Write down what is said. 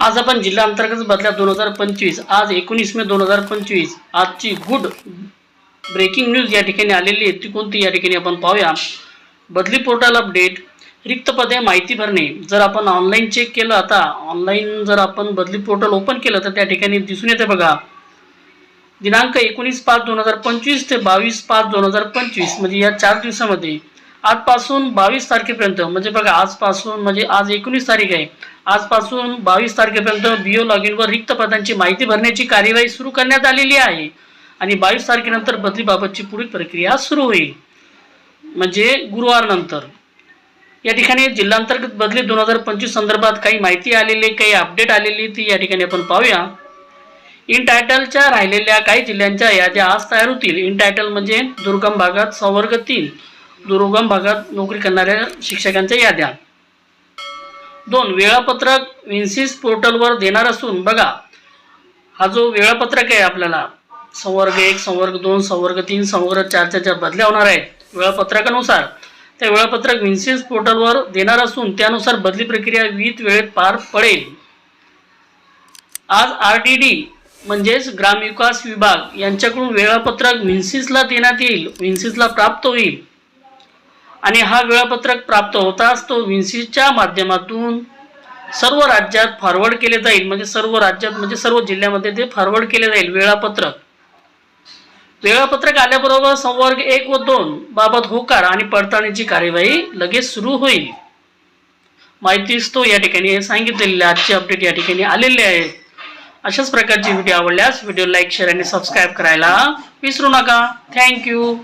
आज आपण जिल्हा अंतर्गत बदल्या दोन हजार पंचवीस आज एकोणीस मे दोन हजार पंचवीस. आजची गुड ब्रेकिंग न्यूज या ठिकाणी आलेली आहे. ती कोणती या ठिकाणी आपण पाहूया. बदली पोर्टल अपडेट रिक्त पदे माहिती भरणे. जर आपण ऑनलाईन चेक केलं आता ऑनलाईन जर आपण बदली पोर्टल ओपन केलं तर त्या ठिकाणी दिसून येते बघा. दिनांक एकोणीस पाच दोन हजार पंचवीस ते बावीस पाच दोन हजार पंचवीस म्हणजे या चार दिवसामध्ये. आजपासून बावीस तारखेपर्यंत म्हणजे बघा आजपासून म्हणजे आज एकोणीस तारीख आहे. आजपासून बावीस तारखेपर्यंत बिओ लॉग इनवर रिक्त पदांची माहिती भरण्याची कार्यवाही सुरू करण्यात आलेली आहे. आणि बावीस तारखेनंतर बदलीबाबतची पुढील प्रक्रिया सुरू होईल. म्हणजे गुरुवारनंतर या ठिकाणी जिल्हांतर्गत बदली दोन हजार पंचवीस संदर्भात काही माहिती आलेली आहे, काही अपडेट आलेली ती या ठिकाणी आपण पाहूया. इन टायटलच्या राहिलेल्या काही जिल्ह्यांच्या याद्या आज तयार होतील. इनटायटल म्हणजे दुर्गम भागात संवर्ग तीन दुर्गम भागात नोकरी करणाऱ्या शिक्षकांच्या याद्या. दोन वेळापत्रक विन्सिस पोर्टलवर देणार असून बघा हा जो वेळापत्रक आहे आपल्याला संवर्ग एक संवर्ग दोन संवर्ग तीन संवर्ग चार चार बदल्या होणार आहेत. वेळापत्रकानुसार त्या वेळापत्रक विन्सिस पोर्टलवर देणार असून त्यानुसार बदली प्रक्रिया विविध वेळेत पार पडेल. आज आर डी डी म्हणजेच ग्रामविकास विभाग यांच्याकडून वेळापत्रक विन्सिसला देण्यात येईल विन्सिसला प्राप्त होईल. आणि हा वेळापत्रक प्राप्त होताच तो विन्सीच्या माध्यमातून. सर्व राज्यात फॉरवर्ड केले जाईल म्हणजे सर्व राज्यात म्हणजे सर्व जिल्ह्यामध्ये ते फॉरवर्ड केले जाईल वेळापत्रक. वेळापत्रक आल्याबरोबर संवर्ग एक व दोन बाबत होकार आणि पडताळणीची कार्यवाही लगेच सुरू होईल. माहितीच तो या ठिकाणी सांगितलेली आजची आजचे अपडेट या ठिकाणी आलेले आहेत. अशाच प्रकारची व्हिडिओ आवडल्यास व्हिडिओ लाईक शेअर आणि सबस्क्राईब करायला विसरू नका. थँक्यू